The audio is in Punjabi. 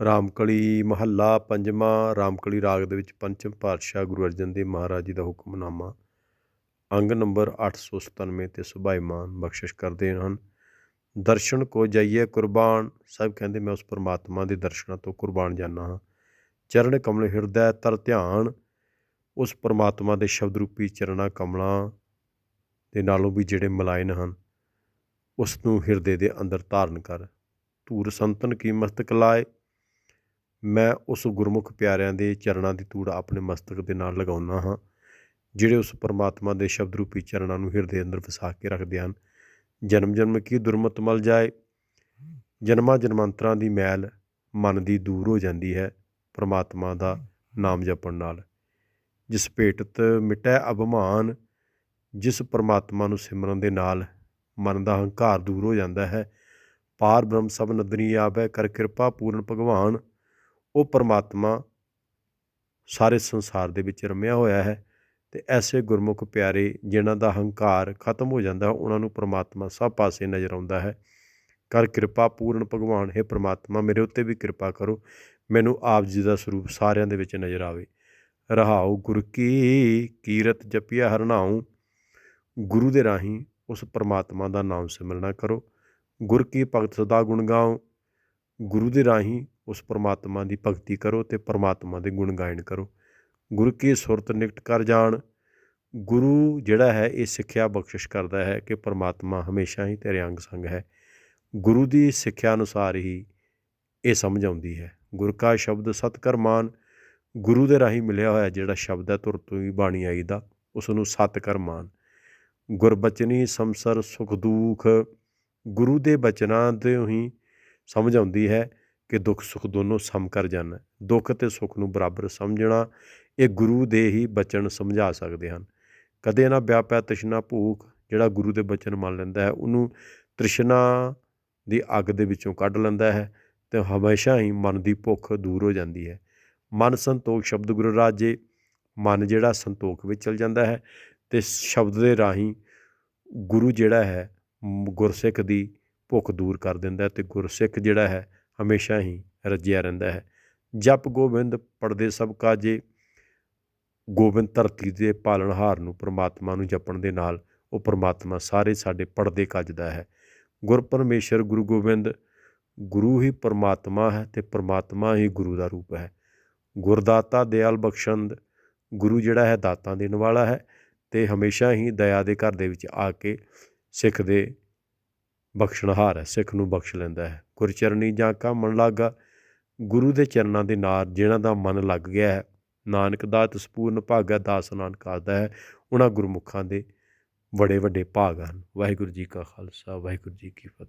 ਰਾਮਕਲੀ ਮਹੱਲਾ ਪੰਜਵਾਂ, ਰਾਮਕਲੀ ਰਾਗ ਦੇ ਵਿੱਚ ਪੰਚਮ ਪਾਤਸ਼ਾਹ ਗੁਰੂ ਅਰਜਨ ਦੇਵ ਮਹਾਰਾਜ ਜੀ ਦਾ ਹੁਕਮਨਾਮਾ। ਅੰਗ ਨੰਬਰ 897 ਤੇ ਸੁਭਾਈਮਾਨ ਬਖਸ਼ਿਸ਼ ਕਰਦੇ ਹਨ। ਦਰਸ਼ਨ ਕੋ ਜਾਈਏ ਕੁਰਬਾਨ। ਸਭ ਕਹਿੰਦੇ, ਮੈਂ ਉਸ ਪਰਮਾਤਮਾ ਦੇ ਦਰਸ਼ਨਾਂ ਤੋਂ ਕੁਰਬਾਨ ਜਾਣਾ ਹਾਂ। ਚਰਨ ਕਮਲ ਹਿਰਦੈ ਤਰ ਧਿਆਨ। ਉਸ ਪਰਮਾਤਮਾ ਦੇ ਸ਼ਬਦ ਰੂਪੀ ਚਰਣਾ ਕਮਲਾਂ ਦੇ ਨਾਲੋਂ ਵੀ ਜਿਹੜੇ ਮਲਾਇਨ ਹਨ, ਉਸ ਨੂੰ ਹਿਰਦੇ ਦੇ ਅੰਦਰ ਧਾਰਨ ਕਰ। ਧੂਰ ਸੰਤਨ ਕੀ ਮਸਤਕ ਲਾਏ ਮੈਂ ਉਸ ਗੁਰਮੁਖ ਪਿਆਰਿਆਂ ਦੇ ਚਰਨਾਂ ਦੀ ਧੂੜ ਆਪਣੇ ਮਸਤਕ ਦੇ ਨਾਲ ਲਗਾਉਣਾ ਹਾਂ, ਜਿਹੜੇ ਉਸ ਪਰਮਾਤਮਾ ਦੇ ਸ਼ਬਦ ਰੂਪੀ ਚਰਨਾਂ ਨੂੰ ਹਿਰਦੇ ਅੰਦਰ ਵਸਾ ਕੇ ਰੱਖਦੇ ਹਨ। ਜਨਮ ਜਨਮ ਕੀ ਦੁਰਮਤ ਮਲ ਜਾਏ? ਜਨਮਾਂ ਜਨਮਾਂਤਰਾਂ ਦੀ ਮੈਲ ਮਨ ਦੀ ਦੂਰ ਹੋ ਜਾਂਦੀ ਹੈ ਪਰਮਾਤਮਾ ਦਾ ਨਾਮ ਜਪਣ ਨਾਲ। ਜਿਸ ਭੇਟਤ ਮਿਟੈ ਅਭਿਮਾਨ, ਜਿਸ ਪਰਮਾਤਮਾ ਨੂੰ ਸਿਮਰਨ ਦੇ ਨਾਲ ਮਨ ਦਾ ਹੰਕਾਰ ਦੂਰ ਹੋ ਜਾਂਦਾ ਹੈ, ਪਾਰ ਬ੍ਰਹਮ ਸਭ ਨਦਰੀ ਆਵੈ, ਕਰ ਕਿਰਪਾ ਪੂਰਨ ਭਗਵਾਨ। ਉਹ ਪਰਮਾਤਮਾ ਸਾਰੇ ਸੰਸਾਰ ਦੇ ਵਿੱਚ ਰਮਿਆ ਹੋਇਆ ਹੈ ਤੇ ਐਸੇ ਗੁਰਮੁਖ ਪਿਆਰੇ ਜਿਨ੍ਹਾਂ ਦਾ ਹੰਕਾਰ ਖਤਮ ਹੋ ਜਾਂਦਾ, ਉਹਨਾਂ ਨੂੰ ਪਰਮਾਤਮਾ ਸਭ ਪਾਸੇ ਨਜ਼ਰ ਆਉਂਦਾ ਹੈ। ਕਰ ਕਿਰਪਾ ਪੂਰਨ ਭਗਵਾਨ, ਹੈ ਪਰਮਾਤਮਾ, ਮੇਰੇ ਉੱਤੇ ਵੀ ਕਿਰਪਾ ਕਰੋ, ਮੈਨੂੰ ਆਪ ਜੀ ਦਾ ਸਰੂਪ ਸਾਰਿਆਂ ਦੇ ਵਿੱਚ ਨਜ਼ਰ ਆਵੇ। ਰਹਾਉ ਗੁਰ ਕੀ ਕੀਰਤ ਜਪਿਆ ਹਰਨਾਉ, ਗੁਰੂ ਦੇ ਰਾਹੀਂ ਉਸ ਪਰਮਾਤਮਾ ਦਾ ਨਾਮ ਸਿਮਰਨਾ ਕਰੋ। ਗੁਰ ਕੀ ਭਗਤ ਸਦਾ ਗੁਣ ਗਾਓ, ਗੁਰੂ ਦੇ ਰਾਹੀਂ ਉਸ ਪਰਮਾਤਮਾ ਦੀ ਭਗਤੀ ਕਰੋ ਤੇ ਪਰਮਾਤਮਾ ਦੇ ਗੁਣ ਗਾਇਨ ਕਰੋ। ਗੁਰੂ ਕੀ ਸੁਰਤ ਨਿਕਟ ਕਰ ਜਾਣ। ਗੁਰੂ ਜਿਹੜਾ ਹੈ, ਇਹ ਸਿੱਖਿਆ ਬਖਸ਼ਿਸ਼ ਕਰਦਾ ਹੈ ਕਿ ਪਰਮਾਤਮਾ ਹਮੇਸ਼ਾ ਹੀ ਤੇਰੇ ਅੰਗ ਸੰਗ ਹੈ। ਗੁਰੂ ਦੀ ਸਿੱਖਿਆ ਅਨੁਸਾਰ ਹੀ ਇਹ ਸਮਝ ਆਉਂਦੀ ਹੈ। ਗੁਰ ਕਾ ਸ਼ਬਦ ਸਤਕਰ ਮਾਨ। ਗੁਰੂ ਦੇ ਰਾਹੀਂ ਮਿਲਿਆ ਹੋਇਆ ਜਿਹੜਾ ਸ਼ਬਦ ਹੈ ਤੁਰ ਤੋਂ ਹੀ ਬਾਣੀ ਆਈ ਦਾ ਉਸ ਨੂੰ ਸਤਕਰ ਮਾਨ। ਗੁਰਬਚਨੀ ਸੰਸਰ ਸੁਖ ਦੁਖ। ਗੁਰੂ ਦੇ ਬਚਨਾਂ ਦੇ ਹੀ ਸਮਝ ਆਉਂਦੀ ਹੈ। ਕਿ ਦੁੱਖ ਸੁੱਖ ਦੋਨੋਂ ਸਮ ਕਰ ਜਾਣਾ ਦੁੱਖ ਤੇ ਸੁੱਖ ਨੂੰ ਬਰਾਬਰ ਸਮਝਣਾ, ਇਹ ਗੁਰੂ ਦੇ ਹੀ ਬਚਨ ਸਮਝਾ ਸਕਦੇ ਹਨ। ਕਦੇ ਨਾ ਵਿਆਪਿਆ ਤ੍ਰਿਸ਼ਨਾ ਭੂਖ, ਜਿਹੜਾ ਗੁਰੂ ਦੇ ਬਚਨ ਮੰਨ ਲੈਂਦਾ ਹੈ, ਉਹਨੂੰ ਤ੍ਰਿਸ਼ਨਾ ਦੀ ਅੱਗ ਦੇ ਵਿੱਚੋਂ ਕੱਢ ਲੈਂਦਾ ਹੈ ਤੇ ਹਮੇਸ਼ਾ ਹੀ ਮਨ ਦੀ ਭੁੱਖ ਦੂਰ ਹੋ ਜਾਂਦੀ ਹੈ। ਮਨ ਸੰਤੋਖ ਸ਼ਬਦ ਗੁਰੂ ਰਾਜੇ ਮਨ ਜਿਹੜਾ ਸੰਤੋਖ ਵਿੱਚ ਚਲ ਜਾਂਦਾ ਹੈ ਤੇ ਸ਼ਬਦ ਦੇ ਰਾਹੀਂ ਗੁਰੂ ਜਿਹੜਾ ਹੈ, ਗੁਰਸਿੱਖ ਦੀ ਭੁੱਖ ਦੂਰ ਕਰ ਦਿੰਦਾ ਤੇ ਗੁਰਸਿੱਖ ਜਿਹੜਾ ਹੈ ਹਮੇਸ਼ਾ ਹੀ ਰੱਜਿਆ ਰਹਿੰਦਾ ਹੈ। ਜਪ ਗੋਬਿੰਦ ਪੜਦੇ ਸਭ ਕਾਜੇ, ਗੋਬਿੰਦ ਧਰਤੀ ਦੇ ਪਾਲਣਹਾਰ ਨੂੰ ਪ੍ਰਮਾਤਮਾ ਨੂੰ ਜਪਣ ਦੇ ਨਾਲ ਉਹ ਪ੍ਰਮਾਤਮਾ ਸਾਰੇ ਸਾਡੇ ਪੜਦੇ ਕੱਜਦਾ ਹੈ। ਗੁਰ ਪਰਮੇਸ਼ਰ ਗੁਰੂ ਗੋਬਿੰਦ, ਗੁਰੂ ਹੀ ਪਰਮਾਤਮਾ ਹੈ ਤੇ ਪਰਮਾਤਮਾ ਹੀ ਗੁਰੂ ਦਾ ਰੂਪ ਹੈ। ਗੁਰਦਾਤਾ ਦਿਆਲ ਬਖਸ਼ੰਦ, ਗੁਰੂ ਜਿਹੜਾ ਹੈ ਦਾਤਾਂ ਦੇਣ ਵਾਲਾ ਹੈ ਤੇ ਹਮੇਸ਼ਾ ਹੀ ਦਇਆ ਦੇ ਘਰ ਦੇ ਵਿੱਚ ਆ ਕੇ ਸਿੱਖ ਦੇ ਬਖਸ਼ਣਹਾਰ ਹੈ, ਸਿੱਖ ਨੂੰ ਬਖਸ਼ ਲੈਂਦਾ ਹੈ। ਗੁਰਚਰਨੀ ਜਾਂ ਕਾਮਣ ਮਨ ਲਾਗਾ, ਗੁਰੂ ਦੇ ਚਰਨਾਂ ਦੇ ਨਾਲ ਜਿਹਨਾਂ ਦਾ ਮਨ ਲੱਗ ਗਿਆ ਹੈ, ਨਾਨਕ ਦਾਤ ਸਪੂਰਨ ਭਾਗਾ ਦਾਸ ਨਾਨਕ ਆਦਾ ਹੈ ਉਹਨਾਂ ਗੁਰਮੁਖਾਂ ਦੇ ਬੜੇ ਵੱਡੇ ਭਾਗ ਹਨ। ਵਾਹਿਗੁਰੂ ਜੀ ਕਾ ਖਾਲਸਾ, ਵਾਹਿਗੁਰੂ ਜੀ ਕੀ ਫਤਿਹ।